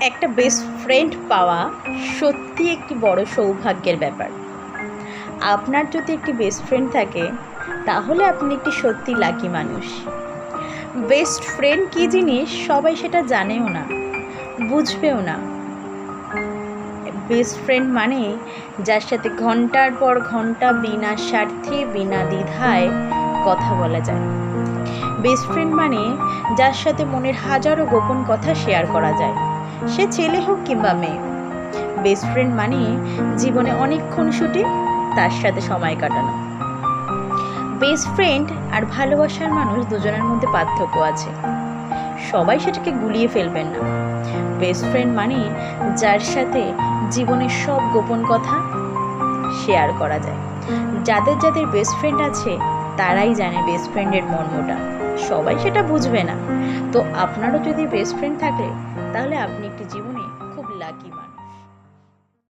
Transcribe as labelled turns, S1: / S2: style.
S1: একটা best friend পাওয়া সত্যি একটি বড় সৌভাগ্যের ব্যাপার। আপনার যদি একটি বেস্ট ফ্রেন্ড থাকে, তাহলে আপনি একটি সত্যি লাকি মানুষ। বেস্ট ফ্রেন্ড কী জিনিস? সবাই সেটা জানেও না, বুঝবেও না। বেস্ট ফ্রেন্ড মানে যার সাথে ঘণ্টার পর ঘণ্টা বিনা স্বার্থে, বিনা দ্বিধায় কথা বলা যায়। বেস্ট ফ্রেন্ড মানে যার সাথে মনের হাজারো গোপন কথা শেয়ার করা যায়। সে ছেলে হোক কিংবা মেয়ে। বেস্ট ফ্রেন্ড মানে জীবনে অনেকক্ষণ ছুটি তার সাথে সময় কাটানো। বেস্ট ফ্রেন্ড আর ভালোবাসার মানুষ দুজনের মধ্যে পার্থক্য আছে। সবাই সেটাকে গুলিয়ে ফেলবেন না। বেস্ট ফ্রেন্ড মানে যার সাথে জীবনের সব গোপন কথা শেয়ার করা যায়। যাদের যাদের বেস্ট ফ্রেন্ড আছে, তারাই জানে বেস্ট ফ্রেন্ডের মর্মটা। সবাই সেটা বুঝবে না। তো আপনারও যদি বেস্ট ফ্রেন্ড থাকে তাহলে আপনি একটি জীবনে খুব লাকি মানুষ